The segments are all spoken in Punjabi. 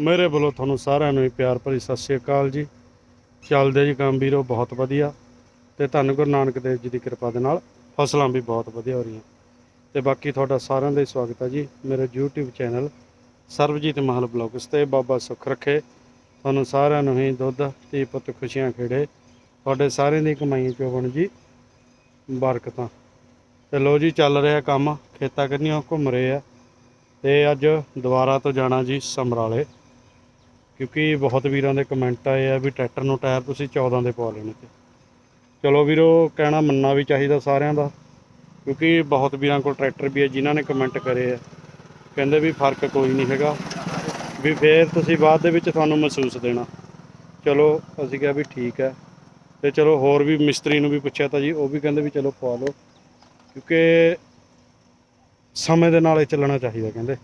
ਮੇਰੇ ਵੱਲੋਂ ਤੁਹਾਨੂੰ ਸਾਰਿਆਂ ਨੂੰ ਹੀ ਪਿਆਰ ਭਰੀ ਸਤਿ ਸ਼੍ਰੀ ਅਕਾਲ ਜੀ। ਚੱਲਦੇ ਜੀ ਕੰਮ ਵੀਰੋ, ਬਹੁਤ ਵਧੀਆ। ਤੇ ਧੰਨ ਗੁਰੂ ਨਾਨਕ ਦੇਵ ਜੀ ਦੀ ਕਿਰਪਾ ਦੇ ਨਾਲ ਫਸਲਾਂ ਵੀ ਬਹੁਤ ਵਧੀਆ ਹੋ ਰਹੀਆਂ। ਤੇ ਬਾਕੀ ਤੁਹਾਡਾ ਸਾਰਿਆਂ ਦਾ ਹੀ ਸਵਾਗਤ ਹੈ ਜੀ। ਮੇਰੇ YouTube ਚੈਨਲ ਸਰਬਜੀਤ ਮਹਲ ਬਲੌਗਸ ਤੇ ਬਾਬਾ ਸੁੱਖ ਰੱਖੇ। ਤੁਹਾਨੂੰ ਸਾਰਿਆਂ ਨੂੰ ਹੀ ਦੁੱਧ ਤੇ ਪੁੱਤ ਖੁਸ਼ੀਆਂ ਖੇੜੇ। ਤੁਹਾਡੇ ਸਾਰਿਆਂ ਦੀ ਕਮਾਈ ਚੋਂ ਬਣ ਜੀ ਬਰਕਤਾਂ। ਤੇ ਲੋ ਜੀ, ਚੱਲ ਰਿਹਾ ਕੰਮ। ਖੇਤਾਂ ਕੰਨੀਆਂ ਘੁੰਮ ਰਹੇ ਆ। ਤੇ ਅੱਜ ਦੁਬਾਰਾ ਤੋਂ ਜਾਣਾ ਜੀ ਸਮਰਾਲੇ। ਕਿਉਂਕਿ ਬਹੁਤ ਵੀਰਾਂ ਦੇ ਕਮੈਂਟ ਆਏ ਆ ਵੀ ਟਰੈਕਟਰ ਨੂੰ ਟਾਇਰ ਤੁਸੀਂ 14 ਦੇ ਪਾ ਲੈਣੇ ਤੇ। ਚਲੋ ਵੀਰੋ, ਕਹਿਣਾ ਮੰਨਣਾ ਵੀ ਚਾਹੀਦਾ ਸਾਰਿਆਂ ਦਾ, ਕਿਉਂਕਿ ਬਹੁਤ ਵੀਰਾਂ ਕੋਲ ਟਰੈਕਟਰ ਵੀ ਹੈ ਜਿਨ੍ਹਾਂ ਨੇ ਕਮੈਂਟ ਕਰੇ ਆ। ਕਹਿੰਦੇ ਵੀ ਫ਼ਰਕ ਕੋਈ ਨਹੀਂ ਹੈਗਾ, ਵੀ ਫੇਰ ਤੁਸੀਂ ਬਾਅਦ ਦੇ ਵਿੱਚ ਤੁਹਾਨੂੰ ਮਹਿਸੂਸ ਦੇਣਾ। ਚਲੋ, ਅਸੀਂ ਕਿਹਾ ਵੀ ਠੀਕ ਹੈ। ਤੇ ਚਲੋ ਹੋਰ ਵੀ ਮਿਸਤਰੀ ਨੂੰ ਵੀ ਪੁੱਛਿਆ ਤਾਂ ਜੀ, ਉਹ ਵੀ ਕਹਿੰਦੇ ਵੀ ਚਲੋ ਪਾ ਲਓ, ਕਿਉਂਕਿ ਸਮੇਂ ਦੇ ਨਾਲ ਇਹ ਚੱਲਣਾ ਚਾਹੀਦਾ ਕਹਿੰਦੇ।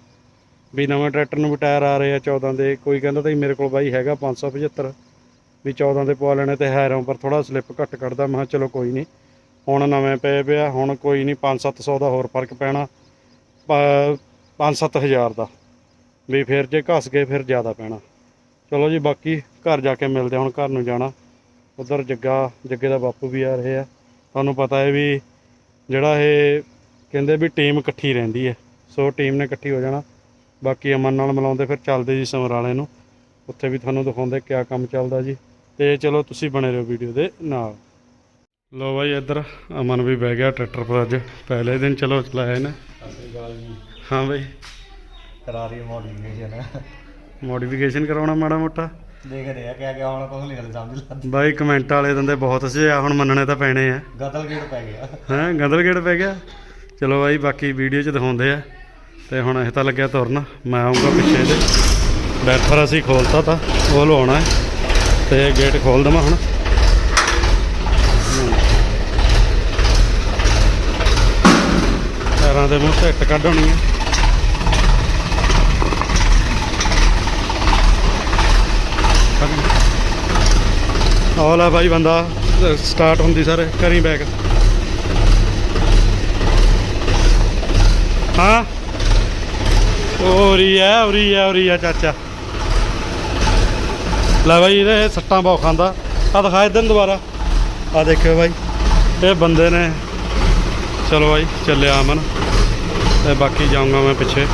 ਵੀ ਨਵੇਂ ਟਰੈਕਟਰ ਨੂੰ ਵੀ ਟਾਇਰ ਆ ਰਹੇ ਆ 14 ਦੇ, ਕੋਈ ਕਹਿੰਦਾ ਤਾਂ ਜੀ ਮੇਰੇ ਕੋਲ ਬਾਈ ਹੈਗਾ 575 ਵੀ 14 ਦੇ ਪਵਾ ਲੈਣੇ ਤੇ ਹੈਰਾਂ, ਪਰ ਥੋੜਾ ਸਲਿੱਪ ਘੱਟ ਕੱਢਦਾ, ਮੈਂ ਕਿਹਾ ਚਲੋ ਕੋਈ ਨਹੀਂ। ਹੁਣ ਨਵੇਂ ਪਏ ਪਿਆ, ਹੁਣ ਕੋਈ ਨਹੀਂ 5-700 ਦਾ ਹੋਰ ਫ਼ਰਕ ਪੈਣਾ 5-7000 ਦਾ, ਵੀ ਫਿਰ ਜੇ ਘਸ ਗਏ ਫਿਰ ਜ਼ਿਆਦਾ ਪੈਣਾ। ਚਲੋ ਜੀ, ਬਾਕੀ ਘਰ ਜਾ ਕੇ ਮਿਲਦੇ ਹੁਣ ਘਰ ਨੂੰ ਜਾਣਾ। ਉਧਰ ਜੱਗਾ, ਜੱਗੇ ਦਾ ਬਾਪੂ ਵੀ ਆ ਰਹੇ ਆ। ਤੁਹਾਨੂੰ ਪਤਾ ਹੈ ਵੀ ਜਿਹੜਾ ਇਹ ਕਹਿੰਦੇ ਵੀ ਟੀਮ ਇਕੱਠੀ ਰਹਿੰਦੀ ਹੈ, ਸੋ ਟੀਮ ਨੇ ਇਕੱਠੀ ਹੋ ਜਾਣਾ। ਬਾਕੀ ਅਮਨ ਨਾਲ ਮਿਲਾਉਂਦੇ ਫਿਰ ਚੱਲਦੇ ਜੀ ਸਮਰਾਲੇ ਨੂੰ। ਉੱਥੇ ਵੀ ਤੁਹਾਨੂੰ ਦਿਖਾਉਂਦੇ ਕਿਆ ਕੰਮ ਚੱਲਦਾ ਜੀ। ਤੇ ਚਲੋ ਤੁਸੀਂ ਬਣੇ ਰਹੋ ਵੀਡੀਓ ਦੇ ਨਾਲ। ਲੋ ਬਾਈ ਇੱਧਰ ਅਮਨ ਵੀ ਬਹਿ ਗਿਆ ਟਰੈਕਟਰ ਪਰ ਅੱਜ। ਪਹਿਲੇ ਦਿਨ ਚਲੋ ਚਲਾਇਆ ਇਹਨੇ। ਹਾਂ ਬਾਈ। ਕਰਾ ਰਹੀ ਮੋਡੀਫਿਕੇਸ਼ਨ ਮੋਡੀਫਿਕੇਸ਼ਨ ਕਰਾਉਣਾ ਮਾੜਾ ਮੋਟਾ। ਦੇਖ ਰਹੇ ਆ ਕਿਆ ਕਿਆ ਹੁਣ ਕੁਝ ਨਹੀਂ ਗੱਲ ਸਮਝ ਬਾਈ ਕਮੈਂਟ ਵਾਲੇ ਦਿੰਦੇ ਬਹੁਤ ਸੁਝਾਅ ਹੁਣ ਮੰਨਣੇ ਤਾਂ ਪੈਣੇ ਆ। ਗਦਲ ਗੇੜ ਪੈ ਗਿਆ। ਹੈਂ ਗੰਦਲਗੇੜ ਪੈ ਗਿਆ। ਚਲੋ ਬਾਈ ਬਾਕੀ ਵੀਡੀਓ 'ਚ ਦਿਖਾਉਂਦੇ ਆ। ਤੇ ਹੁਣ ਇਹ ਤਾਂ ਲੱਗਿਆ ਤੁਰਨ। ਮੈਂ ਆਉਂਗਾ ਪਿੱਛੇ ਇਹਦੇ ਬੈਠਰ ਅਸੀਂ ਖੋਲਤਾ ਤਾਂ, ਉਹ ਲਵਾਉਣਾ ਹੈ। ਤੇ ਗੇਟ ਖੋਲ ਦਵਾਂ ਹੁਣ। ਪੈਰਾਂ ਦੇ ਮੂੰਹ ਤੇ ਇੱਟ ਕੱਢ ਹੋਣੀ ਹੈ। ਆਹ ਲੈ ਬਾਈ ਬੰਦਾ, ਸਟਾਰਟ ਹੁੰਦੀ ਸਰ, ਕਰੀ ਬੈਕ ਹਾਂ? ਉਰੀ ਹੈ ਉਰੀ ਹੈ ਉਰੀ ਆ ਚਾਚਾ। ਲੈ ਬਾਈ, ਇਹਦੇ ਸੱਟਾਂ ਬਹੁਤ ਖਾਂਦਾ। ਆ ਦਿਖਾ ਇਧਰ ਦੁਬਾਰਾ। ਆ ਦੇਖਿਓ ਬਾਈ, ਇਹ ਬੰਦੇ ਨੇ। ਚਲੋ ਬਾਈ, ਚੱਲਿਆ ਅਮਨ। ਤੇ ਬਾਕੀ ਜਾਊਂਗਾ ਮੈਂ ਪਿੱਛੇ।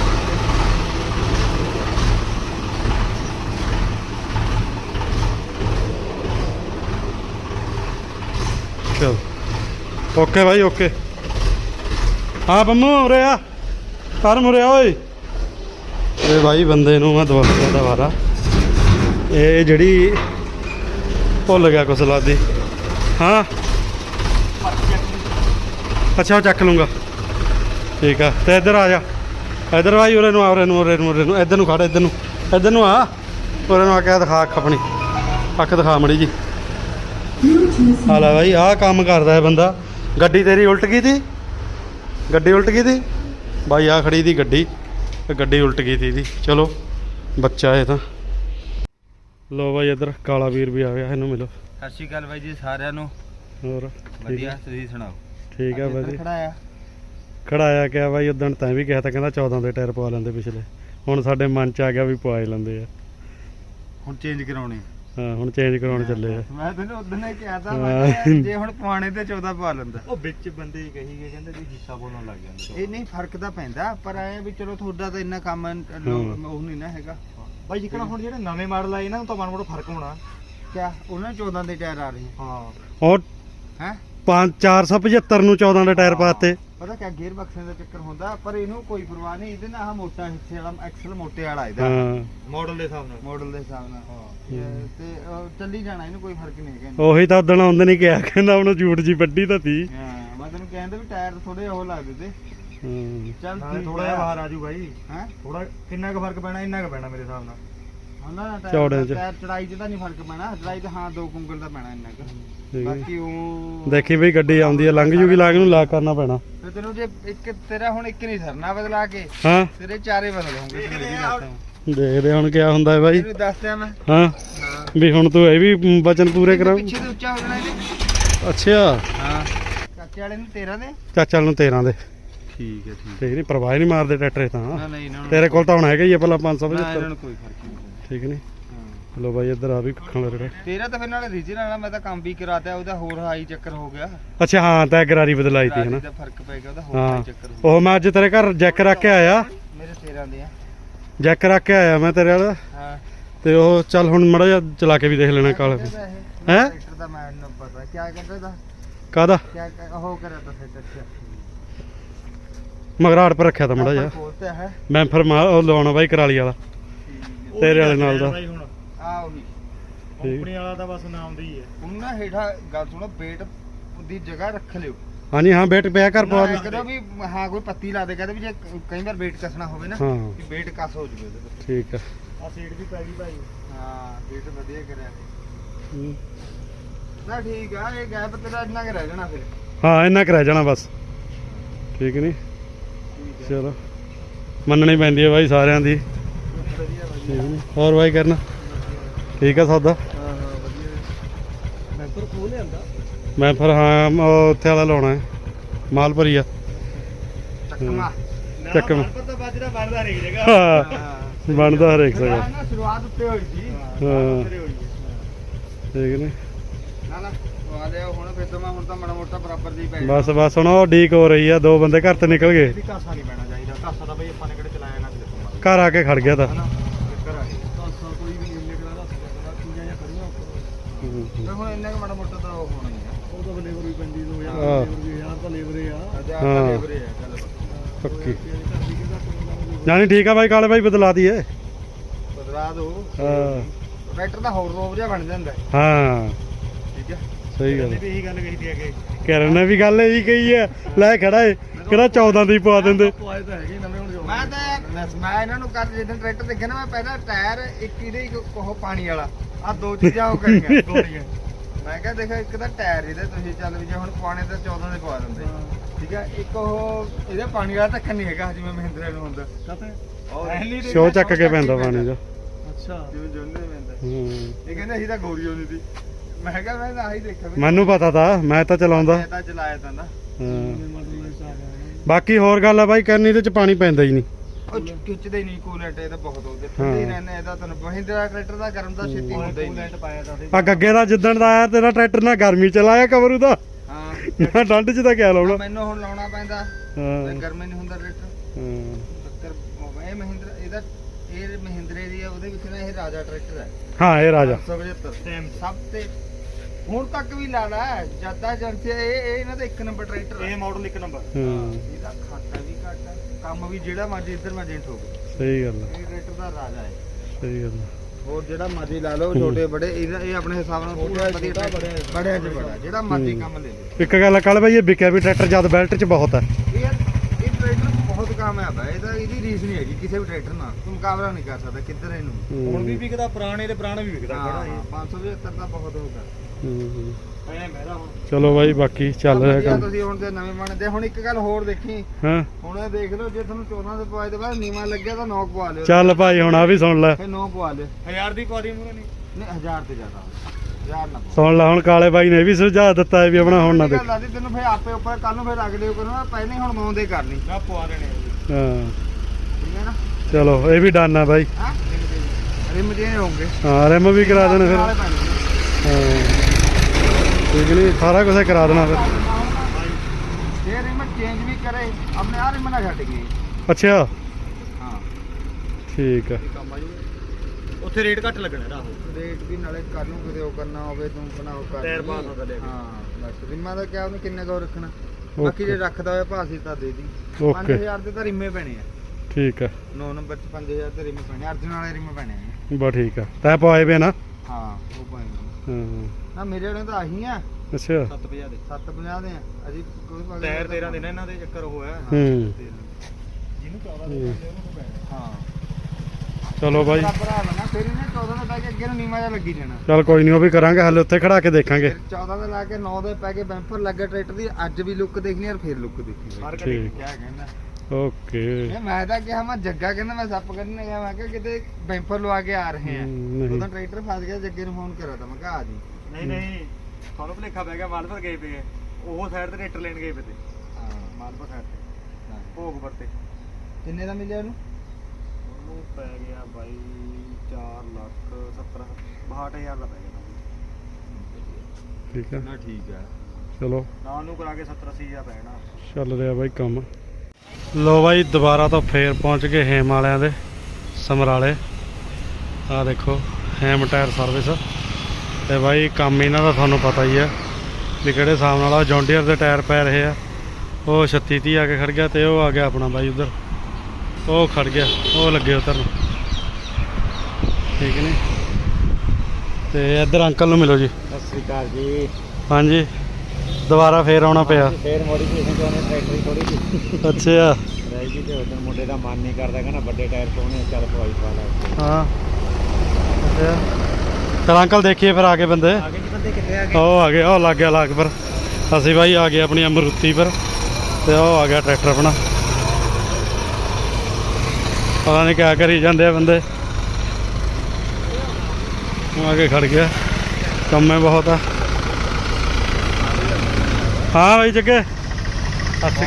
ਚਲ। ਓਕੇ ਭਾਈ ਓਕੇ। ਹਾਂ, ਬੰਮੂ, ਉਰੇ ਆ। ਕਰ ਮੁਰੇ, ਓਏ। ਇਹ ਭਾਈ ਬੰਦੇ ਨੂੰ ਮੈਂ ਦਵਾਉਂਦਾ ਦੁਬਾਰਾ। ਇਹ ਜਿਹੜੀ ਭੁੱਲ ਗਿਆ ਕੁਛ ਲਾਦੀ ਹਾਂ। ਅੱਛਾ, ਉਹ ਚੱਕ ਲੂੰਗਾ ਠੀਕ ਆ, ਤੇ ਇੱਧਰ ਆ ਜਾ। ਇੱਧਰ ਭਾਈ ਉਰੇ ਨੂੰ ਆ, ਉਰੇ ਨੂੰ ਉਰੇ ਨੂੰ ਉਰੇ ਨੂੰ। ਇੱਧਰ ਨੂੰ ਖੜ, ਇੱਧਰ ਨੂੰ। ਇੱਧਰ ਨੂੰ ਆ। ਉਰੇ ਨੂੰ ਆ ਕੇ ਦਿਖਾ ਅੱਖ ਆਪਣੀ। ਅੱਖ ਦਿਖਾ ਮੜੀ ਜੀ। ਆ ਲੈ ਭਾਈ ਆਹ ਕੰਮ ਕਰਦਾ ਹੈ ਬੰਦਾ। ਗੱਡੀ ਤੇਰੀ ਉਲਟ ਗਈ ਤੀ? ਗੱਡੀ ਉਲਟ ਗਈ ਤੀ? ਭਾਈ ਆ ਖੜੀ ਦੀ ਗੱਡੀ। ਤੇ ਗੱਡੀ ਉਲਟ ਗਈ ਤੀ ਇਹਦੀ। ਚਲੋ ਬੱਚਾ ਇਹ ਤਾਂ। ਲੋ ਭਾਈ ਇੱਧਰ ਕਾਲਾ ਵੀਰ ਵੀ ਆ ਗਿਆ ਇਹਨੂੰ ਮਿਲੋ। ਸਤਿ ਸ਼੍ਰੀ ਅਕਾਲ ਬਾਈ ਜੀ ਸਾਰਿਆਂ ਨੂੰ। ਹੋਰ ਵਧੀਆ ਤੁਸੀਂ ਸੁਣਾਓ? ਠੀਕ ਇੱਧਰ ਵਧੀਆ ਖੜਾ ਆ ਖੜਾਇਆ ਕਿਹਾ ਬਾਈ ਉਦੋਂ ਤੈਂ ਵੀ ਕਿਹਾ ਤਾਂ ਕਹਿੰਦਾ 14 ਦੇ ਟਾਇਰ ਪਵਾ ਲੈਂਦੇ ਪਿਛਲੇ। ਹੁਣ ਸਾਡੇ ਮਨ ਚ ਆ ਗਿਆ ਵੀ ਪਵਾ ਲੈਂਦੇ ਆ। ਹੁਣ ਚੇਂਜ ਕਰਾਉਣੇ ਹਾਂ ਹੁਣ ਚੇਂਜ ਕਰਾਉਣ ਚੱਲੇ ਆ। ਮੈਂ ਤੈਨੂੰ ਉਦੋਂ ਹੀ ਕਿਹਾ ਤਾਂ ਹਾਂ। ਮੈਂ ਕਿਹਾ ਜੇ ਹੁਣ ਪਵਾਣੇ ਤੇ 14 ਪਵਾ ਲੈਂਦਾ। ਉਹ ਵਿੱਚ ਬੰਦੇ ਹੀ ਕਹੀ ਗਏ ਕਹਿੰਦੇ ਵੀ ਹਿੱਸਾ ਬੋਲਣ ਲੱਗ ਜਾਂਦੇ ਇਹ ਨਹੀਂ ਫ਼ਰਕ ਤਾਂ ਪੈਂਦਾ ਪਰ ਐ ਵੀ ਚਲੋ ਤੁਹਾਡਾ ਤਾਂ ਇੰਨਾ ਕੰਮ ਲੋਕ- ਉਹ ਨਹੀਂ ਨਾ ਹੈਗਾ। ਬਾਈ ਜਿੱਕਣਾ ਹੁਣ ਜਿਹੜੇ ਨਵੇਂ ਮਾਡਲ ਆਏ ਇਹਨਾਂ ਨੂੰ ਤਾਂ ਮਾੜਾ ਮੋਟਾ ਫ਼ਰਕ ਹੋਣਾ। ਕਿਆ? ਉਹਨਾਂ 14 ਦੇ ਟਾਇਰ ਆ ਰਹੇ ਹਾਂ। ਉਹ ਹੈ? 5 475 ਨੂੰ 14 ਦੇ ਟਾਇਰ ਪਾਤੇ। ਪਤਾ ਕਿਆ ਗੇਅਰ ਬਕਸੇ ਦਾ ਚੱਕਰ ਹੁੰਦਾ ਪਰ ਇਹਨੂੰ ਕੋਈ ਪਰਵਾਹ ਨਹੀਂ ਇਹਦੇ ਨਾਲ ਆਹ ਮੋਟਾ ਹਿੱਸੇ ਵਾਲਾ ਐਕਸਲ ਮੋਟੇ ਵਾਲਾ ਇਹਦਾ। ਹਾਂ। ਮਾਡਲ ਦੇ ਹਿਸਾਬ ਨਾਲ। ਮਾਡਲ ਦੇ ਹਿਸਾਬ ਨਾਲ ਹਾਂ। ਤੇ- ਉਹ ਚੱਲੀ ਜਾਣਾ ਇਹਨੂੰ ਕੋਈ ਫ਼ਰਕ ਨਹੀਂ ਹੈਗਾ। ਉਹੀ ਤਾਂ ਉਦੋਂ ਆਉਂਦੇ ਨਹੀਂ ਕਿਹਾ ਕਹਿੰਦਾ ਉਹਨੂੰ ਝੂਠ ਜੀ ਵੱਡੀ ਤਾਂ ਤੀ। ਹਾਂ ਮੈਂ ਤੈਨੂੰ ਕਹਿੰਦਾ ਵੀ ਟਾਇਰ ਥੋੜੇ ਉਹ ਲੱਗਦੇ ਤੇ। ਹਾਂ। ਚੱਲ ਨਾਲੇ ਥੋੜਾ ਜਿਹਾ ਬਾਹਰ ਆ ਜੂ ਬਾਈ। ਹੈ? ਥੋੜਾ ਕਿੰਨਾ ਕੁ ਫ਼ਰਕ ਪੈਣਾ ਇੰਨਾ ਕੁ ਪੈਣਾ ਮੇਰੇ ਹਿਸਾਬ ਨਾਲ। ਚੌੜੇ ਚ। ਚੜਾਈ 'ਚ ਤਾਂ ਨਹੀਂ ਫ਼ਰਕ ਪੈਣਾ। ਚੜਾਈ ਤਾਂ ਹਾਂ ਦੋ ਕੁੰਗਲ ਦਾ ਪੈਣਾ ਇੰਨਾ ਕੁ। ਬਾਕੀ ਉਹ ਦੇਖੀ ਬਈ ਗੱਡੀ ਆਉਂਦੀ ਹੈ ਲੰਘ ਜੂਗੀ ਲਾਗ ਨੂੰ ਲਾ ਕਰਨਾ ਪੈਣਾ। ਤੇ ਤੈਨੂੰ ਜੇ ਇੱਕ ਤੇਰਾ ਹੁਣ ਇੱਕ ਨਹੀਂ ਸਰਨਾ ਬਦਲਾ ਕੇ ਹਾਂ। ਤੇਰੇ ਚਾਰੇ ਬਦਲ ਹੋਣਗੇ ਤੈਨੂੰ ਇਹ ਵੀ ਦੱਸਦਾ ਦੇਖਦੇ ਹੁਣ ਕਿਆ ਹੁੰਦਾ ਹੈ ਬਾਈ। ਇਹਨੂੰ ਦੱਸ ਦਿਆਂ ਮੈਂ। ਹਾਂ। ਹਾਂ। ਵੀ ਹੁਣ ਤੂੰ ਇਹ ਵੀ ਵਚਨ ਪੂਰੇ ਕਰਾ ਪਿੱਛੇ ਤੇ ਉੱਚਾ ਹੋ ਜਾਣਾ ਇਹਦੇ। ਅੱਛਾ। ਹਾਂ। ਚਾਚੇ ਵਾਲੇ ਨੂੰ 13 ਦੇ। ਚਾਚਾ ਨੂੰ 13 ਦੇ। ਠੀਕ ਹੈ ਠੀਕ ਠੀਕ ਨਹੀਂ ਪਰਵਾਹ ਨਹੀਂ ਮਾਰਦੇ ਟਰੈਕਟਰ ਇਹ ਤਾਂ। ਨਾ ਨਹੀਂ ਇਹਨਾਂ ਨੂੰ। ਤੇਰੇ ਕੋਲ ਤਾਂ ਹੁਣ ਹੈਗਾ ਹੀ ਆ ਪਹਿਲਾਂ ਨਾ 575 ਇਹਨਾਂ ਨੂੰ ਕੋਈ ਫ਼ਰਕ ਨਹੀਂ। ਠੀਕ ਨਹੀਂ? ਲੋ ਬਾਈ ਇੱਧਰ ਆ ਵੀ ਕੱਖਾਂ ਦਾ ਰੇੜਾ ਤੇਰਾ ਤਾਂ ਫਿਰ ਨਾਲੇ ਰੀਜਨਲ ਵਾਲਾ ਮੈਂ ਤਾਂ ਕੰਮ ਵੀ ਕਰਾਤਾ ਉਹਦਾ ਹੋਰ ਹਾਈ ਚੱਕਰ ਹੋ ਗਿਆ। ਅੱਛਾ ਹਾਂ ਤੈ ਗਰਾਰੀ ਬਦਲਾਈ ਤੀ ਹਨਾ? ਦਾ ਫ਼ਰਕ ਪੈ ਗਿਆ ਉਹਦਾ ਹੋਰ ਹਾਈ ਚੱਕਰ ਹੋ ਉਹ ਮੈਂ ਅੱਜ ਤੇਰੇ ਘਰ ਜੈਕ ਰੱਖ ਕੇ ਆਇਆ। ਗਿਆ ਮੇਰੇ 13 ਦੇ ਆ। ਜੈਕ ਰੱਖ ਕੇ ਆਇਆ ਮੈਂ ਤੇਰੇ ਵਾਲਾ। ਹਾਂ। ਤੇ ਉਹ ਚੱਲ ਹੁਣ ਮੜਾ ਜਾ ਚਲਾ ਕੇ ਵੀ ਦੇਖ ਲੈਣਾ ਕਾਲ ਹੈਂ ਹੈਂ? ਟਰੈਕਟਰ ਦਾ ਮੈਂ ਨੂੰ ਪਤਾ ਕੀ ਕਹਿੰਦਾ ਦਾ ਕਾਦਾ ਕੀ ਉਹ ਕਰਿਆ ਤਾਂ ਫਿਰ ਅੱਛਾ ਮਗਰਾੜ ਪਰ ਰੱਖਿਆ ਤਾਂ ਮੜਾ ਜਾ ਮੈਂ ਫਿਰ ਮਾ ਉਹ ਲਵਾਉਣਾ ਬਾਈ ਕਰਾਲੀ ਵਾਲਾ। ਤੇਰੇ ਵਾਲੇ ਨਾਲ ਦਾ। ਆ ਉਹੀ ਕੰਪਨੀ ਵਾਲਾ ਤਾਂ ਬਸ ਨਾਮ ਦਾ ਹੀ। ਹੈ ਹੁਣ ਨਾ ਹੇਠਾਂ ਗੱਲ ਸੁਣੋ ਵੇਟ ਦੀ ਜਗ੍ਹਾ ਰੱਖ ਲਿਓ। ਹਾਂਜੀ ਹਾਂ ਬੇਟ ਪਿਆ ਕਰ ਪਾ ਨਾ ਕਦੋਂ ਵੀ ਹਾਂ ਕੋਈ ਪੱਤੀ ਲਾ ਦੇ ਕਹਿੰਦੇ ਵੀ ਜੇ ਕਈ ਵਾਰ ਵੇਟ ਕੱਸਣਾ ਹੋਵੇ ਨਾ ਹਾਂ। ਕਿ ਵੇਟ ਕੱਸ ਹੋ ਜਵੇ ਉਹਦੇ ਵਿੱਚ। ਠੀਕ ਆ। ਆ ਸੀਟ ਵੀ ਪੈ ਗਈ ਭਾਈ। ਹਾਂ ਵੇਟ ਵਧੀਆ ਕਰਿਆ ਹੂੰ। ਨਾ ਠੀਕ ਆ ਇਹ ਗੈਪ ਤੇਰਾ ਇੰਨਾ ਕੁ ਰਹਿ ਜਾਣਾ ਫਿਰ। ਹਾਂ ਇੰਨਾ ਕੁ ਰਹਿ ਜਾਣਾ ਬਸ। ਠੀਕ ਨਹੀਂ ਠੀਕ ਹੈ ਚਲੋ। ਮੰਨਣੀ ਪੈਂਦੀ ਹੈ ਬਾਈ ਸਾਰਿਆਂ ਦੀ। ਵਧੀਆ ਠੀਕ ਵਧੀਆ ਨੀ? ਹੋਰ ਬਾਈ ਕਰਨਾ? ਠੀਕ ਆ ਸੌਦਾ? ਹਾਂ ਹਾਂ ਵਧੀਆ। ਮੈਂ ਪਰ ਖੋਲ ਲਿਆਂਦਾ। ਮੈਂ ਫਿਰ ਹਾਂ ਉਹ ਉੱਥੇ ਵਾਲਾ ਲਾਉਣਾ ਹੈ। ਮਾਲਪੁਰੀ ਆ। ਚੱਕਮਾ। ਚੱਕ ਮੈਂ। ਪਤਾ ਬਾਜਰਾ ਬਣਦਾ ਨਹੀਂ ਜਗ੍ਹਾ। ਹਾਂ। ਬਣਦਾ ਹਰੇਕ ਨਾ ਸ਼ੁਰੂਆਤ ਉੱਤੇ ਹੋਈ ਸੀ। ਹਾਂ। ਤੇਰੇ ਹੋਈ ਹੈ। ਠੀਕ ਨੇ। ਨਾ ਨਾ ਆ ਲਿਆ ਹੁਣ ਫਿਰ ਤਾਂ ਮੈਂ ਹੁਣ ਤਾਂ ਮਾੜਾ ਮੋਟਾ ਬਰਾਬਰ ਦੀ ਪੈ ਬਸ ਬਸ ਹੁਣ ਉਹ ਡੀਕ ਹੋ ਰਹੀ ਆ ਦੋ ਬੰਦੇ ਘਰ ਤੇ ਨਿਕਲ ਗਏ। ਇਹਦੀ ਕਾਸਾ ਨਹੀਂ ਪੈਣਾ ਚਾਹੀਦਾ। ਕਾਸਾ ਤਾਂ ਬਈ ਆਪਾਂ ਨੇ ਕਿਹੜੇ ਚਲਾਇਆ ਨਾ ਕਿਤੇ ਘਰ ਆ ਕੇ ਖੜ ਗਿਆ ਤਾਂ ਹਨਾ ਚੱਕਰ ਆ ਕਾਸਾ ਕੋਈ ਵੀ ਇੰਨੇ ਕਿਹੜਾ ਦੱਸ ਸਕਦਾ ਚੀਜ਼ਾਂ ਜਾਂ ਕਰੀਆਂ ਹੂੰ, ਤੇ ਹੁਣ ਇੰਨਾ ਕੁ ਮਾੜਾ ਮੋਟਾ ਤਾਂ ਉਹ ਹੋਣਾ ਹੀ ਆ। ਉਹ ਤਾਂ ਲੇਬਰ ਵੀ ਪੈਂਦੀ ਦੋ ਹਾਂ। ਹਜ਼ਾਰ ਲੇਬਰ ਵੀ ਯਾਰ ਤਾਂ ਲੇਬਰ ਹੀ ਆ। ਅਜਾ ਹਾਂ। ਆਪਾਂ ਲੇਬਰੇ ਆ ਗੱਲ ਪੱਕੀ। ਘਰ ਦੀ ਕਿਹਦਾ ਕੋਈ ਜਾਨੀ ਠੀਕ ਆ ਬਾਈ ਕਾਲੇ ਬਾਈ ਬਦਲਾ ਦਈਏ। ਬਦਲਾ ਦੋ। ਹਾਂ। ਟਰੈਕਟਰ ਦਾ ਹੋਰ ਰੋਬ ਜਿਹਾ ਬਣ ਜਾਂਦਾ। ਹੈ, ਹਾਂ ਠੀਕ ਹੈ ਸਹੀ ਗੱਲ। ਵੀ ਇਹੀ ਗੱਲ ਕਹੀ ਦੀ ਅੱਗੇ ਕਰਨ ਨੇ ਵੀ ਗੱਲ ਇਹੀ ਕਹੀ ਹੈ। ਲੈ ਖੜਾ ਏ ਕਿਹੜਾ 14 ਦੀ ਪਵਾ ਦਿੰਦੇ। ਪੁਆਏ ਤਾਂ ਹੈਗੇ ਨਵੇਂ ਹੁਣ ਜੋ। ਮੈਂ ਤਾਂ ਮੈਂ ਇਹਨਾਂ ਨੂੰ ਕਰ ਜਦੋਂ ਟਰੈਕਟਰ ਦੇਖਿਆ ਨਾ ਮੈਂ ਪਹਿਲਾਂ ਟਾਇਰ ਇੱਕ ਇਹਦੇ ਇੱਕ ਉਹ ਪਾਣੀ ਵਾਲਾ। ਆ ਦੋ ਚੀਜ਼ਾਂ ਉਹ ਕਰੀਆਂ ਗੋਲੀਆਂ। ਮੈਂ ਕਿਹਾ ਦੇਖੋ ਇੱਕ ਤਾਂ ਟਾਇਰ ਇਹਦੇ ਤੁਸੀਂ ਚੱਲ ਵੀ ਜੇ ਹੁਣ ਪਾਉਣੇ ਤਾਂ 14 ਦੇ ਪਵਾ ਦਿੰਦੇ। ਠੀਕ ਹੈ ਇੱਕ ਉਹ ਇਹਦਾ ਪਾਣੀ ਵਾਲਾ ਢੱਕਣ ਨਹੀਂ ਹੈਗਾ ਜਿਵੇਂ ਮਹਿੰਦਰਾ ਨੂੰ ਹੁੰਦਾ। ਕਹਤੇ? ਉਹ ਸ਼ੋ ਚੱਕ ਕੇ ਪੈਂਦਾ ਪਾਣੀ ਦਾ। ਅੱਛਾ। ਜਿਵੇਂ ਜੁੰਦੇ ਪੈਂਦਾ। ਹੂੰ। ਇਹ ਕਹਿੰਦੇ ਅਸੀਂ ਤਾਂ ਮੈਂ ਕਿਹਾ ਮੈਂ ਤਾਂ ਆਹੀ ਦੇਖਿਆ ਵੀ ਮੈਨੂੰ ਪਤਾ ਤਾਂ ਮੈਂ ਤਾਂ ਚਲਾਉਂਦਾ। ਮੈਂ ਤਾਂ ਚਲਾਇਆ ਤਾਂ ਨਾ। ਹਾਂ। ਗਿਆ ਬਾਕੀ ਹੋਰ ਗੱਲ ਆ ਬਾਈ ਕਰਨੀ ਦੇ ਚ ਪਾਣੀ ਪੈਂਦਾ ਹੀ ਨਹੀਂ। ਉਹ ਖਿੱਚਦੇ ਹੀ ਨਹੀਂ ਕੂਲੈਂਟ ਇਹਦਾ ਬਹੁਤ ਉਹਦੇ ਠੰਡੇ ਹੀ। ਹਾਂ। ਰਹਿੰਦੇ ਇਹਦਾ ਤੁਹਾਨੂੰ ਮਹਿੰਦਰਾ ਟਰੈਕਟਰ ਦਾ ਗਰਮ ਦਾ ਛੇਤੀ ਹੁੰਦਾ ਹੀ ਨਹੀਂ। ਪਾਇਆ ਤਾਂ ਆ ਗੱਗੇ ਦਾ ਜਿੱਦਣ ਦਾ ਆਇਆ ਤੇਰਾ ਟਰੈਕਟਰ ਨਾ ਗਰਮੀ ਚ ਲਾਇਆ ਕਵਰ ਉਹਦਾ। ਹਾਂ। ਨਾ ਠੰਡ ਚ ਤਾਂ ਕਿਆ ਲਾਉਣਾ। ਮੈਨੂੰ ਹੁਣ ਲਾਉਣਾ ਪੈਂਦਾ। ਤੇ ਹਾਂ ਗਰਮੀ ਨਹੀਂ ਹੁੰਦਾ ਟਰੈਕਟਰ। ਹਾਂ। ਚੱਕਰ ਇਹ ਮਹਿੰਦਰਾ ਇਹਦਾ ਇਹ ਮਹਿੰਦਰੇ ਦੀ ਆ ਉਹਦੇ ਵਿੱਚ ਨਾ ਇਹ ਰਾਜਾ ਟਰੈਕਟਰ ਹੈ। ਹਾਂ ਇਹ ਰਾਜਾ। 775 ਟਾਈਮ ਸਭ ਤੇ ਹੁਣ ਤੱਕ ਵੀ ਲਾਣਾ ਜੱਦਾ ਏਜੰਸੀ ਇਹ ਇਹ ਇਹਨਾਂ ਦਾ ਇੱਕ ਨੰਬਰ ਟਰੈਕਟਰ ਹੈ। ਇਹ ਮਾਡਲ ਇੱਕ ਨੰਬਰ। ਹਾਂ। ਇਹਦਾ ਖਾਤਾ ਵੀ ਘੱਟ ਹੈ ਕੰਮ ਵੀ ਜਿਹੜਾ ਮਰਜ਼ੀ ਇੱਧਰ ਮਰਜ਼ੀ ਠੋਕ ਸਹੀ ਗੱਲ ਆ ਇਹ ਟਰੈਕਟਰ ਦਾ ਰਾਜਾ ਹੈ। ਸਹੀ ਗੱਲ ਆ। ਹੋਰ ਜਿਹੜਾ ਮਰਜ਼ੀ ਲਾ ਲਓ ਛੋਟੇ ਬੜੇ ਇਹਦਾ ਇਹ ਆਪਣੇ ਹਿਸਾਬ ਨਾਲ ਪੂਰਾ ਵਧੀਆ ਟਰੈਕਟਰ ਬੜਿਆ ਚ ਬੜਾ ਜਿਹੜਾ ਮਰਜ਼ੀ ਕੰਮ ਲੈ ਲਓ। ਇੱਕ ਗੱਲ ਕੱਲ ਬਾਈ ਇਹ ਵਿਕਿਆ ਵੀ ਟਰੈਕਟਰ ਜਦ ਬੈਲਟ ਚ ਬਹੁਤ ਹੈ ਇਹ ਇਹ ਟਰੈਕਟਰ ਬਹੁਤ ਕਾਮਯਾਬ ਹੈ ਇਹਦਾ ਰੀਸ ਨਹੀਂ ਹੈਗੀ ਕਿਸੇ ਵੀ ਟਰੈਕਟਰ ਨਾਲ। ਤੂੰ ਮੁਕਾਬਲਾ ਨਹੀਂ ਕਰ ਸਕਦਾ ਕਿੱਧਰ ਇਹਨੂੰ? ਹੁਣ ਵੀ ਵਿਕਦਾ ਪੁਰਾਣੇ ਤੇ ਪੁਰਾਣਾ ਵੀ ਵਿਕਦਾ ਹਾਂ ਕਿਹੜਾ 575 ਦਾ ਬਹੁਤ ਹੋਊਗਾ ਹੂੰ। ਐ ਹੁਣ। ਚਲੋ ਬਾਈ ਬਾਕੀ ਚੱਲ ਰਿਹਾ ਵਧੀਆ ਕੰਮ। ਤੁਸੀਂ ਹੁਣ ਤੇ ਨਵੇਂ ਬਣਦੇ ਹੁਣ ਇੱਕ ਗੱਲ ਹੋਰ ਦੇਖੀ। ਹਾਂ। ਹੁਣ ਇਹ ਦੇਖ ਲਓ ਜੇ ਤੁਹਾਨੂੰ 14 ਦੇ ਪਵਾਏ ਦੇ ਬਾਅਦ ਨੀਵਾ ਲੱਗਿਆ ਤਾਂ 9 ਪਵਾ ਲਿਓ। ਚੱਲ ਭਾਈ ਹੁਣ ਆ ਵੀ ਸੁਣ ਲੈ। ਫਿਰ 9 ਪਵਾ ਲਿਓ। ਹਜ਼ਾਰ ਦੀ ਪਾ ਦੀ ਮੂਰੇ ਨਹੀਂ। ਨਹੀਂ 1000 ਤੇ ਜ਼ਿਆਦਾ। 1000 ਨਾ ਸੁਣ ਲੈ ਹੁਣ ਕਾਲੇ ਬਾਈ ਨੇ ਵੀ ਸੁਝਾਅ ਦਿੱਤਾ ਹੈ ਵੀ ਆਪਣਾ ਹੁਣ ਨਾ ਗੱਲ ਦੇਖ। ਦੱਸਦੀ ਤੈਨੂੰ ਫਿਰ ਆਪੇ ਉੱਪਰ ਕੱਲ ਨੂੰ ਫਿਰ ਅਗਲੇ ਕਰੋ ਨਾ ਪਹਿਲੇ ਹੁਣ ਮੌਂ ਦੇ ਕਰਨੀ। ਨਾ ਪਵਾ ਦੇਣੇ ਹਾਂ। ਠੀਕ ਹੈ ਨਾ। ਚਲੋ ਇਹ ਵੀ ਡਨ ਆ ਬਾਈ। ਹਾਂ ਰਿਮ ਜੇ ਹੋਣਗੇ। ਹਾਂ ਰਿਮ ਵੀ ਕਰਾ ਦੇਣਾ ਫਿਰ। ਹਾਂ। ਠੀਕ ਨਹੀਂ ਸਾਰਾ ਕੁਝ ਕਰਾ ਦੇਣਾ ਫਿਰ। ਜੇ ਰਿਮ ਚੇਂਜ ਵੀ ਕਰੇ ਆਪਣੇ ਆ ਰਿਮ ਨਾ ਛੱਡ ਗਏ ਅੱਛਾ। ਹਾਂ। ਠੀਕ ਆ। ਉੱਥੇ ਰੇਟ ਘੱਟ ਲੱਗਣਾ ਉਹ। ਰੇਟ ਵੀ ਨਾਲੇ ਕੱਲ ਨੂੰ ਕਿਤੇ ਉਹ ਕਰਨਾ ਹੋਵੇ ਤੂੰ ਬਣਾਓ ਕਰ ਟਾਇਰ। ਪਾ ਸਕਦਾ ਲੈ। ਹਾਂ ਬਸ। ਰਿਮਾਂ ਦਾ ਕਿਆ ਉਹਨੇ ਕਿੰਨੇ ਦਾ ਉਹ ਰੱਖਣਾ? ਬਾਕੀ ਜੇ ਰੱਖਦਾ ਹੋਇਆ ਭਾਸੀ ਤਾਂ ਦੇ ਦੀ। ਓਕੇ। 5000 ਦੇ ਤਾਂ ਰਿਮੇ ਪੈਣੇ ਆ। ਠੀਕ ਆ। 9 ਨੰਬਰ ਚ 5000 ਦੇ ਰਿਮੇ ਪੈਣੇ ਅਰਜਨ ਵਾਲੇ ਰਿਮੇ ਪੈਣੇ ਆ। ਬਾ ਠੀਕ ਆ। ਤੈ ਪਵਾਏ ਵੇ ਨਾ? ਹਾਂ ਉਹ ਪੈਣੇ ਹਾਂ ਨਾ ਮੇਰੇ ਵਾਲੇ ਤਾਂ ਆਹੀ ਆ। ਅੱਛਾ। 750 ਦੇ। 750 ਦੇ ਆ। ਅਜੀ ਕੋਈ ਭਾਵੇਂ ਟਾਇਰ 13 ਦੇ ਨੇ ਇਹਨਾਂ ਦੇ ਚੱਕਰ ਉਹ ਹੈ ਹੂੰ। ਜਿਹਨੂੰ 14 ਦੇ ਦੇ ਉਹਨੂੰ ਪੈਣਾ ਹਾਂ। ਚਲੋ ਬਾਈ। ਬਰਾਬਰ ਆ ਲੈਣਾ ਫਿਰ ਇਹਨੇ 14 ਦਾ ਪੈ ਕੇ ਅੱਗੇ ਨੂੰ ਨੀਮਾ ਜਿਹਾ ਲੱਗੀ ਜਾਣਾ। ਚੱਲ ਕੋਈ ਨਹੀਂ ਉਹ ਵੀ ਕਰਾਂਗੇ ਹਲੇ ਉੱਥੇ ਖੜਾ ਕੇ ਦੇਖਾਂਗੇ। ਫਿਰ 14 ਦਾ ਲਾ ਕੇ 9 ਦੇ ਪੈ ਕੇ ਬੈਂਪਰ ਲੱਗੇ ਟਰੈਕਟਰ ਦੀ ਅੱਜ ਵੀ ਲੁੱਕ ਦੇਖਣੀ ਔਰ ਫਿਰ ਲੁੱਕ ਹਰ ਠੀਕ। ਕਿਆ ਕਹਿੰਦਾ। ਓਕੇ ਮੈਂ ਤਾਂ ਕਿਹਾ ਮੈਂ ਜੱਗਾ ਕਹਿੰਦਾ ਮੈਂ ਸੱਪ ਕੱਢਣ ਗਿਆ ਮੈਂ ਕਿਹਾ ਕਿਤੇ ਬੈਂਪਰ ਲਵਾ ਕੇ ਆ ਰਹੇ ਆ। ਉਦੋਂ ਟਰੈਕਟਰ ਫਸ ਗਿਆ ਜੱਗੇ ਨੂੰ ਫੋਨ ਕਰਿਆ ਤਾਂ ਮੈਂ ਕਿਹਾ ਆ ਜੀ। ਨਹੀਂ ਨਹੀਂ। ਤੁਹਾਨੂੰ ਭਲੇਖਾ ਪੈ ਗਿਆ ਮਾਲਪੁਰ ਗਏ ਪਏ। ਉਹ ਸਾਈਡ ਤੇ ਟਰੈਕਟਰ ਲੈਣ ਗਏ ਪਏ ਤੇ। ਹਾਂ ਮਾਲਪੁਰ ਸਾਈਡ ਤੇ। ਭੋਗਪੁਰ ਤੇ ਕਿੰਨੇ ਦਾ ਮਿਲਿਆ ਉਹਨੂੰ? ਉਹਨੂੰ ਪੈ ਗਿਆ ਬਾਈ 4 ਲੱਖ 70 62000 ਦਾ ਪੈ ਗਿਆ ਠੀਕ ਹੈ। ਨਾ ਠੀਕ ਹੈ। ਚਲੋ। ਨਾਲ ਨੂੰ ਕਰਾ ਕੇ 70 80 ਹਜ਼ਾਰ ਪੈਣਾ ਚੱਲ ਰਿਹਾ ਬਾਈ ਕੰਮ। ਲੋ ਬਾਈ ਦੁਬਾਰਾ ਤੋਂ ਫੇਰ ਪਹੁੰਚ ਗਏ ਹੇਮ ਵਾਲਿਆਂ ਦੇ ਸਮਰਾਲੇ। ਆ ਦੇਖੋ ਹੇਮ ਟਾਇਰ ਸਰਵਿਸ। ਤੇ ਬਾਈ ਕੰਮ ਇਹਨਾਂ ਦਾ ਤੁਹਾਨੂੰ ਪਤਾ ਹੀ ਹੈ ਵੀ ਕਿਹੜੇ ਹਿਸਾਬ ਨਾਲ ਆ ਜੌਂਡੀਅਰ ਦੇ ਟਾਇਰ ਪੈ ਰਹੇ ਆ। ਉਹ 36 30 ਆ ਕੇ ਖੜ ਗਿਆ ਤੇ ਉਹ ਆ ਗਿਆ ਆਪਣਾ ਬਾਈ ਉਧਰ। ਉਹ ਖੜ ਗਿਆ ਉਹ ਲੱਗੇ ਉਤਰਨ ਠੀਕ ਨੇ? ਤੇ ਇੱਧਰ ਅੰਕਲ ਨੂੰ ਮਿਲੋ ਜੀ। ਸਤਿ ਸ੍ਰੀ ਅਕਾਲ ਜੀ। ਹਾਂਜੀ। ਦੁਬਾਰਾ ਫੇਰ ਆਉਣਾ ਪਿਆ। ਫੇਰ ਮੋਡੀਫਿਕੇਸ਼ਨ ਕਰਾਉਣੇ ਟਰੈਕਟਰ ਥੋੜੀ ਜਿਹੀ। ਅੱਛਾ। ਰਹਿ ਗਈ ਤੇ ਉਧਰ ਮੁੰਡੇ ਦਾ ਮਨ ਨਹੀਂ ਕਰਦਾ ਕਹਿੰਦਾ ਵੱਡੇ ਟਾਇਰ ਪਾਉਣੇ ਚੱਲ ਪਵਾਈ ਪਾ ਲੈ। ਹਾਂ। ਅੱਛਾ। ਚਲ ਅੰਕਲ ਦੇਖੀਏ ਫਿਰ ਆਗੇ ਬੰਦੇ। ਆਗੇ ਜੀ ਬੰਦੇ ਕਿੱਥੇ ਆ ਉਹ ਆ ਗਏ ਉਹ ਲੱਗ ਗਿਆ ਲਾਗ ਪਰ। ਅਸੀਂ ਬਾਈ ਆ ਗਏ ਆਪਣੀ ਅਮਰੂਤੀ ਪਰ ਤੇ ਉਹ ਆ ਗਿਆ ਟਰੈਕਟਰ ਆਪਣਾ। ਪਤਾ ਨਹੀਂ ਕਿਆ ਕਰੀ ਜਾਂਦੇ ਆ ਬੰਦੇ। ਉਹ ਆ ਕੇ ਖੜ ਗਿਆ। ਕੰਮ ਹੈ ਬਹੁਤ ਆ। ਹਾਂ ਬਾਈ ਜੱਗੇ। ਅਸੀਂ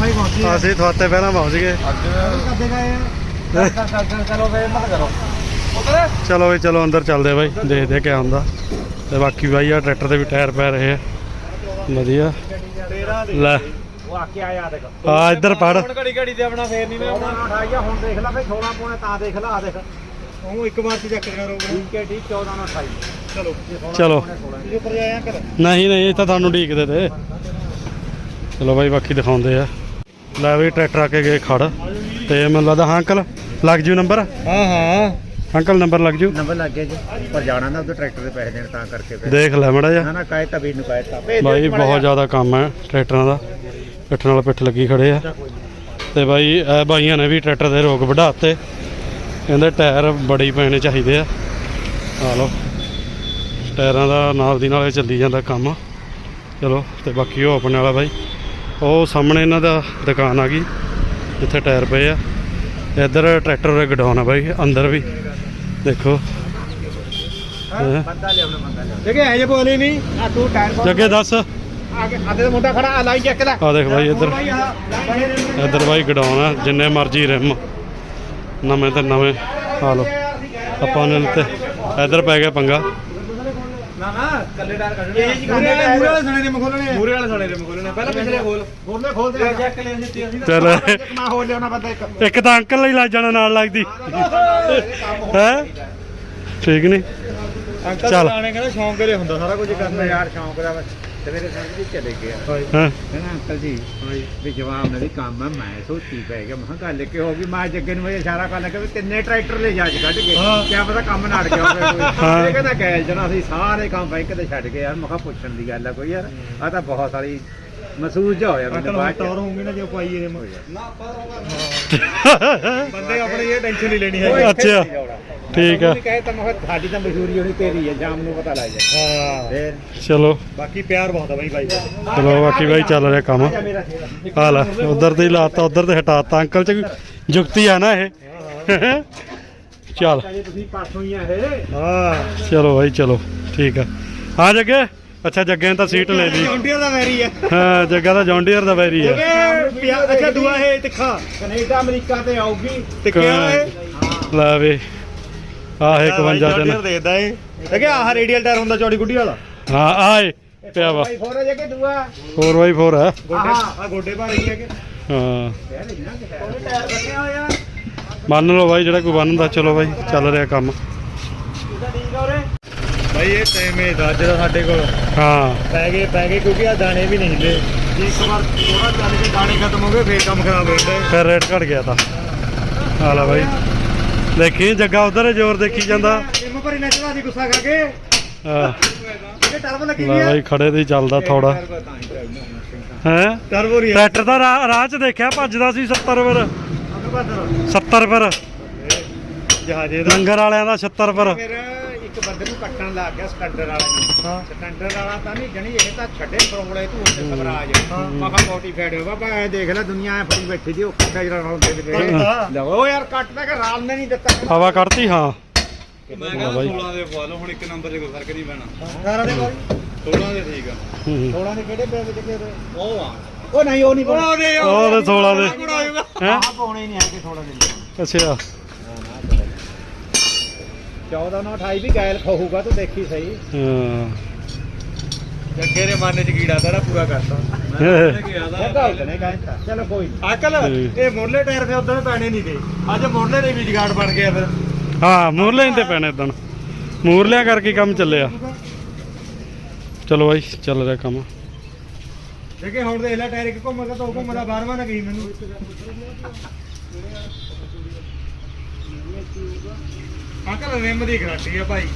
ਭਾਈ ਅਸੀਂ ਤੁਹਾਤੇ ਪਹਿਲਾਂ ਪਹੁੰਚ ਗਏ। ਚਲੋ ਵੀ ਚਲੋ ਅੰਦਰ ਚੱਲਦੇ ਬਾਈ। ਦੇਖਦੇ ਆ ਕਿਆ ਹੁੰਦਾ। ਤੇ ਬਾਕੀ ਬਾਈ ਆ ਟਰੈਕਟਰ ਦੇ ਵੀ ਟਾਇਰ ਪੈ ਰਹੇ ਆ। ਵਧੀਆ। ਲੈ। ਉਹ ਆ ਕੇ ਆਇਆ ਦੇਖ। ਆ ਇੱਧਰ ਪੜ ਹੁਣ ਘੜੀ ਘੜੀ ਤੇ ਆਪਣਾ ਫੇਰ ਨਹੀਂ ਮੈਂ ਆਉਣਾ ਉਠਾਈਆ ਹੁਣ ਦੇਖ ਲੈ ਫੇ 16 ਪੌਣੇ ਤਾਂ ਦੇਖ ਲੈ ਆ ਦੇਖ। ਉਹ ਇੱਕ ਵਾਰ ਚ ਚੱਕ ਕਰੋ ਠੀਕ ਹੈ ਠੀਕ 14 ਨੂੰ 28 ਚਲੋ। ਚਲੋ। ਇਹ ਉੱਪਰ ਜਾਇਆ ਕਰ। ਨਹੀਂ ਨਹੀਂ ਇਹ ਤਾਂ ਤੁਹਾਨੂੰ ਢੀਕਦੇ ਤੇ। ਚਲੋ ਬਾਈ ਬਾਕੀ ਦਿਖਾਉਂਦੇ ਆ। ਲੈ ਵੀ ਟਰੈਕਟਰ ਆ ਕੇ ਗਏ ਖੜ। ਤੇ ਮੈਨੂੰ ਲੱਗਦਾ ਹਾਂ ਅੰਕਲ ਲੱਗ ਜੂ ਨੰਬਰ? ਹਾਂ ਹਾਂ। ਅੰਕਲ ਨੰਬਰ ਲੱਗ ਜੂ? ਨੰਬਰ ਲੱਗ ਗਿਆ ਜੀ। ਪਰ ਜਾਣਾ ਨਾ ਉਧਰ ਟਰੈਕਟਰ ਦੇ ਪੈਸੇ ਦੇਣ ਤਾਂ ਕਰਕੇ ਫਿਰ। ਦੇਖ ਲੈ ਮੜਾ ਜਾ ਨਾ ਨਾ ਕਾਇ ਤਾਂ ਵੀਰ ਨੂੰ ਕਾਇ ਤਾਂ। ਬਾਈ ਬਹੁਤ ਜ਼ਿਆਦਾ ਕੰਮ ਹੈ ਟਰੈਕਟਰਾਂ ਦਾ। ਪਿੱਠ ਨਾਲ ਪਿੱਠ ਲੱਗੀ ਖੜੇ ਆ। ਤੇ ਬਾਈ ਇਹ ਬਾਈਆਂ ਨੇ ਵੀ ਟਰੈਕਟਰ ਦੇ ਰੋਕ ਵਧਾਤੇ। ਕਹਿੰਦੇ ਟਾਇਰ ਬੜੀ ਪੈਣੇ ਚਾਹੀਦੇ ਆ। ਆ ਲਓ। ਟਾਇਰਾਂ ਦਾ ਨਾਲ ਦੀ ਨਾਲ ਇਹ ਚੱਲੀ ਜਾਂਦਾ ਕੰਮ। ਚਲੋ ਤੇ ਬਾਕੀ ਉਹ ਆਪਣੇ ਵਾਲਾ ਬਾਈ। ਉਹ ਸਾਹਮਣੇ ਇਹਨਾਂ ਦਾ ਦੁਕਾਨ ਆ ਗਈ ਜਿੱਥੇ ਟਾਇਰ ਪਏ ਆ। ਇੱਧਰ ਟਰੈਕਟਰ ਦੇ ਗਡਾਉਣ ਆ ਬਾਈ ਅੰਦਰ ਵੀ। ਦੇਖੋ। ਬੰਦਾ ਲਿਆਉਣਾ ਬੰਦਾ ਲਿਆਉਣਾ ਦੇਖੇ ਐ ਜੇ ਬੋਲੇ ਨਹੀਂ ਆ ਤੂੰ ਟਾਇਰ ਜੱਗੇ ਦੱਸ। ਆ ਕੇ ਆਦੇ ਮੁੰਡਾ ਖੜਾ ਆ ਲਾਈ ਚੱਕ ਲੈ। ਆ ਦੇਖ ਬਾਈ ਇੱਧਰ। ਇੱਧਰ ਬਾਈ ਗਡਾਉਣ ਆ ਜਿੰਨੇ ਮਰਜ਼ੀ ਰਿਮ। ਨਵੇਂ ਤੇ ਨਵੇਂ ਆ ਲਓ ਆਪਾਂ ਨੇ ਤੇ ਇੱਧਰ ਪੈ ਗਿਆ ਪੰਗਾ। ਨਾ ਨਾ ਕੱਲੇ ਟਾਇਰ ਕੱਢਣੇ ਇਹ ਜੀ ਮੂਰੇ ਵਾਲੇ ਮੂਰੇ ਵਾਲੇ ਸਣੇ ਨੇ ਖੋਲਣੇ ਮੂਰੇ ਵਾਲੇ ਸਣੇ ਨੇ ਖੋਲਣੇ ਪਹਿਲਾਂ ਪਿਛਲੇ ਖੋਲ। ਖੋਲਨੇ ਖੋਲ ਦੇ। ਚੈੱਕ ਲੈ ਜਿੱਤੀ ਅਸੀਂ ਚੱਲ। ਮੈਂ ਖੋਲ ਲਿਆਉਣਾ ਬੰਦਾ ਇੱਕ। ਇੱਕ ਤਾਂ ਅੰਕਲ ਲਈ ਲੱਗ ਜਾਣਾ ਨਾਲ ਲੱਗਦੀ। ਹੈ? ਠੀਕ ਨਹੀਂ ਅੰਕਲ ਚੱਲ। ਚਲਾਣੇ ਕਹਿੰਦਾ ਸ਼ੌਂਕ ਲਈ ਹੁੰਦਾ ਸਾਰਾ ਕੁਝ ਕਰਨਾ ਯਾਰ ਸ਼ੌਂਕ ਦਾ ਸਵੇਰੇ ਸਮਝ ਵੀ ਚਲੇ ਗਿਆ ਹਾਂ। ਕਹਿੰਦਾ ਅੰਕਲ ਜੀ ਵੀ ਜਵਾਬ ਮੇਰੀ ਕੰਮ ਹੈ ਮੈਂ ਸੋਚੀ ਪੈ ਗਿਆ। ਮੈਂ ਕਿਹਾ ਗੱਲ ਕਿ ਹੋ ਗਈ ਮੈਂ ਜੱਗੇ ਨੂੰ ਇਹ ਇਸ਼ਾਰਾ ਕਰ ਲੱਗਾ ਵੀ ਤਿੰਨੇ ਟਰੈਕਟਰ ਲੈ ਜਾ ਅੱਜ ਕੱਢ ਕੇ। ਕਿਆ ਪਤਾ ਕੰਮ ਨਾ ਅੜ ਗਿਆ ਹੋਵੇ। ਇਹ ਕਹਿੰਦਾ ਗੈਲ ਜਣਾ ਅਸੀਂ ਸਾਰੇ ਕੰਮ ਬੈਂਕ ਤੇ ਛੱਡ ਗਏ ਯਾਰ ਮੈਂ ਕਿਹਾ ਪੁੱਛਣ ਦੀ ਗੱਲ ਹੈ ਕੋਈ ਯਾਰ। ਆ ਤਾਂ ਬਹੁਤ ਸਾਰੀ ਮਹਿਸੂਸ ਜਾ ਹੋਇਆ ਮੈਨੂੰ ਬਾਅਦ ਚ। ਹੋਊਗੀ ਨਾ ਜੇ ਪਾਈ ਇਹ ਬੰਦੇ ਆਪਣੇ ਇਹ ਟੈਨਸ਼ਨ ਨਹੀਂ ਲੈਣੀ ਹੈ। ਅੱਛਾ। ਠੀਕ ਆ। ਕਹੇ ਤਾਂ ਮੈਂ ਸਾਡੀ ਤਾਂ ਮਸ਼ਹੂਰੀ ਹੋਣੀ ਤੇਰੀ ਹੈ ਜਾਮ ਨੂੰ ਪਤਾ ਲੱਗ ਜਾ ਹਾਂ। ਫੇਰ ਚਲੋ। ਬਾਕੀ ਪਿਆਰ ਬਹੁਤ ਆ ਬਾਈ ਬਾਈ ਚਲੋ ਬਾਕੀ ਬਾਈ ਚੱਲ ਰਿਹਾ ਕੰਮ। ਮੇਰਾ ਆ ਲੈ ਉਧਰ ਤੇ ਹੀ ਲਾਤਾ ਉਧਰ ਤੇ ਹਟਾਤਾ ਅੰਕਲ ਚ ਜੁਗਤੀ ਆ ਨਾ ਇਹ। ਚੱਲ। ਜੀ ਤੁਸੀਂ ਪਾਸੋਂ ਹੀ ਆ ਇਹ। ਹਾਂ ਚਲੋ ਬਾਈ ਚਲੋ ਠੀਕ ਆ। ਹਾਂ ਜੱਗੇ ਅੱਛਾ ਜੱਗੇ ਨੇ ਤਾਂ ਸੀਟ ਲੈ ਲਈ। ਜੌਂਡੀਅਰ ਦਾ ਵੈਰੀ ਹੈ ਹਾਂ ਜੱਗਾ ਦਾ ਜੌਂਡੀਅਰ ਦਾ ਵੈਰੀ ਆ। ਪਿਆ ਅੱਛਾ ਦੂਆ ਇਹ ਤਿੱਖਾ। ਕੈਨੇਡਾ ਅਮਰੀਕਾ ਤੇ ਆਊਗੀ। ਤੇ ਕਿਹਾ ਇਹ। ਲੈ ਵੇ। ਆਹ 51 ਜੌਂਡੀਅਰ ਦਿਨ ਦੇਖਦਾ ਏ। ਇਹ ਕਿ ਆਹ ਰੇਡੀਅਲ ਟਾਇਰ ਹੁੰਦਾ ਚੌੜੀ ਗੁੱਡੀ ਵਾਲਾ? ਹਾਂ ਆਏ ਪਿਆ ਵਾ। ਭਾਈ ਫੋਰ ਜੇ ਕਿ ਦੂਆ? 4x4 ਆ ਗੋਡੇ ਆਹ। ਆ ਗੋਡੇ ਭਾਰੀ ਹੈ। ਕਿ ਹਾਂ। ਟਾਇਰ ਕੱਟੇ ਹੋਏ ਆ ਮੰਨ ਲਓ ਬਾਈ ਜਿਹੜਾ ਕੋਈ ਬੰਨਦਾ ਚਲੋ ਬਾਈ ਚੱਲ ਰਿਹਾ ਕੰਮ। ਬਾਈ ਇਹ ਟਾਈਮ ਇਹ ਦਾ ਜਿਹੜਾ ਸਾਡੇ ਕੋਲ। ਹਾਂ। ਪੈ ਗਏ ਪੈ ਗਏ ਕਿਉਂਕਿ ਆ ਦਾਣੇ ਵੀ ਨਹੀਂ ਹਿੱਲੇ। ਜੇ ਇੱਕ ਵਾਰ ਥੋੜਾ ਚੱਲ ਕੇ ਦਾਣੇ ਖਤਮ ਹੋ ਗਏ ਫੇਰ ਕੰਮ ਖਰਾਬ ਹੋ ਜਾਂਦਾ ਫਿਰ ਰੇਟ ਘਟ ਗਿਆ ਤਾਂ। ਆ ਲੈ ਬਾਈ। ਦੇਖੀ ਜੱਗਾ ਉਧਰ ਜ਼ੋਰ ਦੇਖੀ ਜਾਂਦਾ। ਪਰ ਇਹਨਾਂ ਚੜਾ ਦੀ ਗੁੱਸਾ ਕਰਕੇ। ਹਾਂ ਇਹ ਟਰਬੋ ਲੱਗੀ ਲੈ ਬਾਈ ਖੜੇ ਤੇ ਹੀ ਚੱਲਦਾ ਥੋੜਾ ਹੈ? ਟਰਬੋ ਰਹੀ ਟਰੈਕਟਰ ਦਾ ਰਾਹ 'ਚ ਦੇਖਿਆ ਭੱਜਦਾ ਸੀ 70 ਪਰ। 70 ਪਰ। ਜਹਾਜੇ ਦਾ ਲੰਗਰ ਵਾਲਿਆਂ ਦਾ 76 ਪਰ। ਇੱਕ ਬੰਦੇ ਨੂੰ ਕੱਟਣ ਲੱਗ ਗਿਆ ਸਟੈਂਡਰ ਵਾਲੇ ਨੂੰ। ਹਾਂ। ਸਟੈਂਡਰ ਵਾਲਾ ਤਾਂ ਨਹੀਂ ਜਣੀ ਇਹ ਤਾਂ ਛੱਡੇ ਪਰੋਲੇ ਤੂੰ ਉੱਤੇ ਸਵਰਾਜ। ਹਾਂ। ਮੈਂ ਕਿਹਾ ਮੋਟੀਫਾਈਡ ਹੋ ਬਾਬਾ ਇਹ ਦੇਖ ਲੈ ਦੁਨੀਆ ਐ ਫੜੀ ਬੈਠੀ ਦੀ ਉਹ ਕਿੱਥੇ ਜਿਹੜਾ ਨਾਲ ਦੇ ਦੇ। ਲਓ ਯਾਰ ਕੱਟਦਾ ਕਿ ਰਾਲ ਨੇ ਨਹੀਂ ਦਿੱਤਾ। ਹਵਾ ਕੱਢਤੀ ਹਾਂ। ਮੈਂ ਬਾਈ। 16 ਦੇ ਪਵਾ ਲਓ ਹੁਣ ਇੱਕ ਨੰਬਰ 'ਚ ਕੋਈ ਫ਼ਰਕ ਨਹੀਂ ਪੈਣਾ। ਸਾਰਾ ਦੇ ਬਾਈ? 16 ਦੇ ਠੀਕ ਆ। ਹੂੰ। 16 ਦੇ ਕਿਹੜੇ ਬੈਗ ਚ ਗਏ ਉਹ ਆ। ਉਹ ਨਹੀਂ ਉਹ ਨਹੀਂ ਉਹ ਦੇ ਉਹ ਤੇ 16 ਦੇ। ਹੈ? ਆ ਪਾਉਣੇ ਨਹੀਂ ਹੈ ਕਿ ਥੋੜਾ ਦਿਨ ਅੱਛਾ। 14 ਨਾਲ 28 ਵੀ ਗੈਲ ਖਹੂਗਾ ਤੂੰ ਦੇਖੀ ਸਹੀ। ਹਾਂ। ਜੱਗੇ ਦੇ ਮਨ ਚ ਕੀੜਾ ਤੇਰਾ ਪੂਰਾ ਕਰਤਾ। ਇਹ ਨਹੀਂ ਕਹਿੰਦਾ ਚਲੋ ਕੋਈ ਨੀ। ਅਕਲ ਇਹ ਮੁਰਲੇ ਟਾਇਰ ਫੇ ਉਦੋਂ ਪੈਣੇ ਨਹੀਂ ਤੇ ਅੱਜ ਮੁਰਲੇ ਦੇ ਵੀ ਜਗਾੜ ਬਣ ਗਿਆ ਫਿਰ। ਹਾਂ ਮੂਰਲੇ ਤੇ ਪੈਣੇ ਇਦਣ ਮੂਰਲਿਆਂ ਕਰਕੇ ਕੰਮ ਚੱਲਿਆ। ਚਲੋ ਬਾਈ ਚੱਲ ਰਿਹਾ ਕੰਮ। ਦੇਖੇ ਹੁਣ ਦੇਖ ਲੈ ਟਾਇਰ ਇੱਕ ਘੁੰਮਦਾ ਤਾਂ ਉਹ ਘੁੰਮਦਾ ਬਾਰਵਾਂ ਨਾ ਗਈ ਮੈਨੂੰ। ਅਕਲ ਰਿਮ ਦੀ ਗਰੰਟੀ ਆ ਭਾਈ।